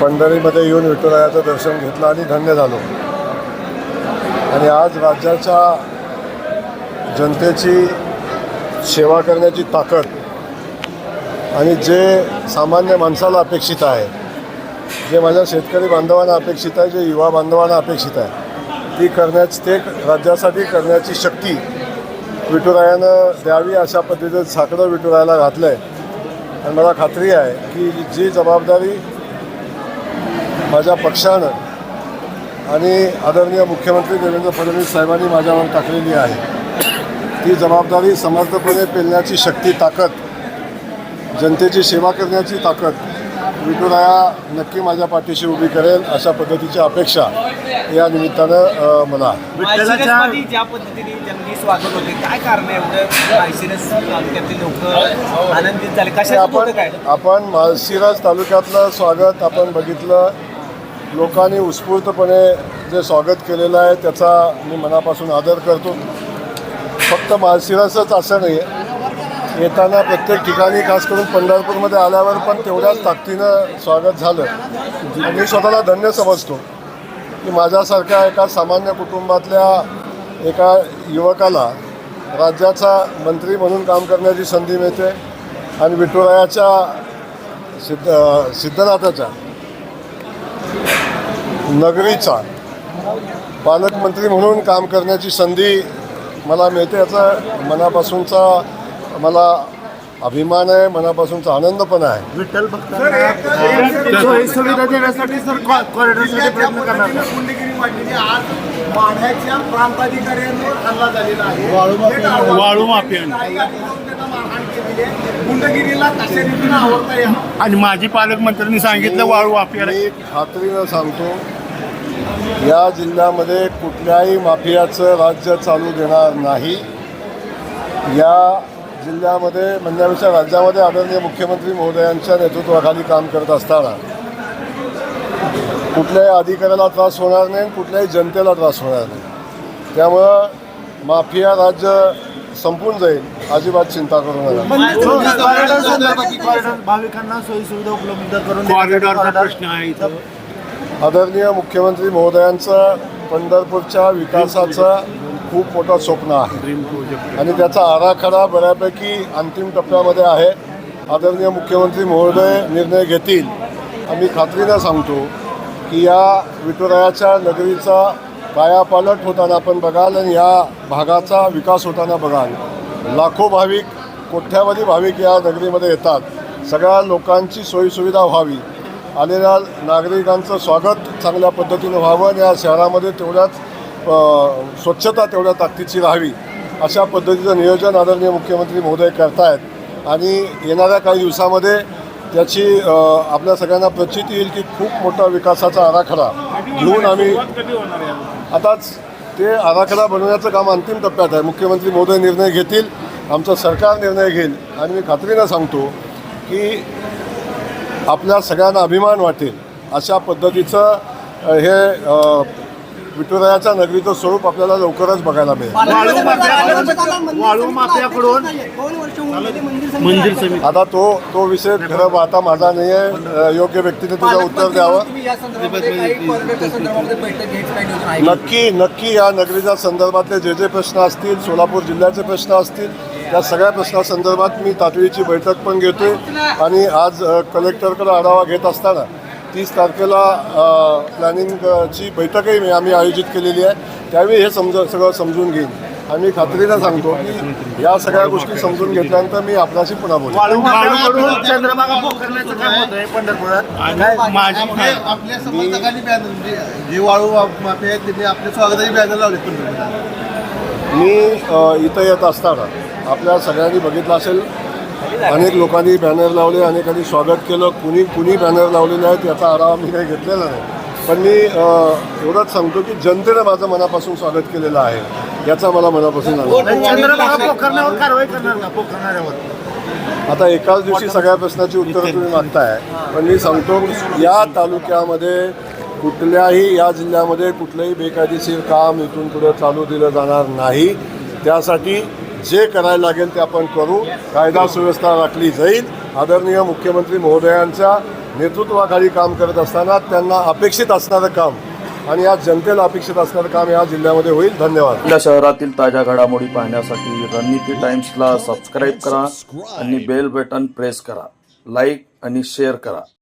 पंढरीमध्ये येऊन विठुरायाचं दर्शन घेतलं आणि धन्य झालो. आणि आज राज्याच्या जनतेची सेवा करण्याची ताकद आणि जे सामान्य माणसाला अपेक्षित आहे जे माझ्या शेतकरी बांधवांना अपेक्षित आहे जे युवा बांधवांना अपेक्षित आहे ती करण्याची ते राज्यासाठी करण्याची शक्ती विठुरायानं द्यावी अशा पद्धतीचं साकडं विठुरायाला घातलं आहे आणि मला खात्री आहे की जी जबाबदारी माझ्या पक्षानं आणि आदरणीय मुख्यमंत्री देवेंद्र फडणवीस साहेबांनी माझ्यावर टाकलेली आहे. ती जबाबदारी समर्थपणे पेलण्याची शक्ती ताकद जनतेची सेवा करण्याची ताकद विठुराया नक्की माझ्या पाठीशी उभी करेल अशा पद्धतीची अपेक्षा या निमित्तानं मला आहे. माळशिरसमध्ये ज्या पद्धतीने जंगी स्वागत होते काय कारण आहे एवढं? माळशिरस तालुक्यातले लोक आनंदित झाले. कशाचं आपण होतं काय? आपण माळशिरस तालुक्यातलं स्वागत आपण बघितलं. लोकांनी उत्स्फूर्तपणे जे स्वागत केलेलं आहे त्याचा मी मनापासून आदर करतो. फक्त माळशिरसच असं नाही आहे येताना प्रत्येक ठिकाणी खास करून पंढरपूरमध्ये आल्यावर पण तेवढ्याच ताकदीनं स्वागत झालं. मी स्वतःला धन्य समजतो की माझ्यासारख्या एका सामान्य कुटुंबातल्या एका युवकाला राज्याचा मंत्री म्हणून काम करण्याची संधी मिळते आणि विठुरायाच्या सिद्ध सिद्धनाथाच्या नगरीचा पालकमंत्री म्हणून काम करण्याची संधी मला मिळते याचा मनापासूनचा मला अभिमान आहे मनापासूनचा आनंद पण आहे विठ्ठल भक्तांना सोयी सुविधा देण्यासाठी सर कॉरिडॉरसाठी प्रयत्न करणार का? गुंडगिरी वाढलेली आज माढ्याच्या प्रांताधिकाऱ्यांवर हल्ला झालेला आहे वाळू मारहाण केलेली आहे. गुंडगिरीला कशा रीतीनं आवडता आणि माजी पालकमंत्र्यांनी सांगितलं वाळू वापिया मी खात्रीनं सांगतो या जिल्ह्यामध्ये कुठल्याही माफियाचं राज्य चालू देणार नाही या जिल्ह्यामध्ये म्हणण्यापेक्षा राज्यामध्ये आदरणीय मुख्यमंत्री महोदयांच्या नेतृत्वाखाली काम करत असताना कुठल्याही अधिकाऱ्याला त्रास होणार नाही कुठल्याही जनतेला त्रास होणार नाही. त्यामुळं माफिया राज्य संपून जाईल अजिबात चिंता करू नका. कॉरिडॉर संदर्भात कॉरिडॉर भाविकांना सोयी सुविधा उपलब्ध करून कॉरिडॉरचा प्रश्न आहे इथं. आदरणीय मुख्यमंत्री महोदयांचं पंढरपूरच्या विकासाचं खूप मोठं स्वप्न आहे. आणि त्याचा आराखडा बऱ्यापैकी अंतिम टप्प्यामध्ये आहे. आदरणीय मुख्यमंत्री महोदय निर्णय घेतील. आम्ही खात्रीनं सांगतो की या विठुरायाच्या नगरीचा कायापालट होताना आपण बघाल आणि या भागाचा विकास होताना बघाल. लाखो भाविक कोट्यावधी भाविक या नगरीमध्ये येतात. सगळ्या लोकांची सोयीसुविधा व्हावी. आलेल्या नागरिकांचं स्वागत चांगल्या पद्धतीनं व्हावं आणि या शहरामध्ये तेवढ्याच स्वच्छता तेवढ्या ताकदीची राहावी अशा पद्धतीचं नियोजन आदरणीय मुख्यमंत्री महोदय करतायत. आणि येणाऱ्या काही दिवसामध्ये त्याची आपल्या सगळ्यांना प्रचिती येईल की खूप मोठा विकासाचा आराखडा घेऊन आम्ही आताच ते आराखडा बनवण्याचं काम अंतिम टप्प्यात आहे. मुख्यमंत्री महोदय निर्णय घेतील आमचं सरकार निर्णय घेईल. आणि मी खात्रीनं सांगतो की आपल्या सगळ्यांना अभिमान वाटेल अशा पद्धतीचं हे विठुरायाच्या नगरीचं स्वरूप आपल्याला लवकरच बघायला मिळेल. वाळू माफियाकडून वाळू माफियाकडून मंदिर समिती आता तो तो विषय खरं आता माझा नाही आहे. योग्य व्यक्तीने तुझं उत्तर द्यावं? नक्की नक्की या नगरीच्या संदर्भातले जे जे प्रश्न असतील सोलापूर जिल्ह्याचे प्रश्न असतील त्या सगळ्या प्रश्नासंदर्भात मी तातडीची बैठक पण घेतोय. आणि आज कलेक्टरकडे आढावा घेत असताना तीस तारखेला प्लॅनिंगची बैठकही मी आम्ही आयोजित केलेली आहे. त्यावेळी हे समज सगळं समजून घेईन. मी खात्रीनं सांगतो की या सगळ्या गोष्टी समजून घेतल्यानंतर मी आपल्याशी पुन्हा म्हणजे पण मी अ, इथं येत असताना आपल्या सगळ्यांनी बघितलं असेल अनेक लोकांनी बॅनर लावले अनेकांनी स्वागत केलं. कुणी कुणी बॅनर लावलेले आहेत याचा आढावा मी काही घेतलेला नाही. पण मी एवढंच सांगतो की जनतेनं माझं मनापासून स्वागत केलेलं आहे. याचा मला मनापासून आता एकाच दिवशी सगळ्या प्रश्नाची उत्तरं तुम्ही मागताय. पण मी सांगतो या तालुक्यामध्ये कुठल्याही या जिल्ह्यामध्ये कुठलंही बेकायदेशीर काम इथून पुढे चालू दिलं जाणार नाही. त्यासाठी जे करायला लागेल ते आपण करू. कायदा सुव्यवस्था राखली जाईल. आदरणीय मुख्यमंत्री महोदयांच्या नेतृत्वाखाली काम करत असताना त्यांना अपेक्षित असणारं काम आणि या जनतेला अपेक्षित असणारं काम या जिल्ह्यामध्ये होईल. धन्यवाद. आपल्या शहरातील ताज्या घडामोडी पाहण्यासाठी रणनीती टाइम्सला सबस्क्राईब करा आणि बेल बटन प्रेस करा. लाईक आणि शेअर करा.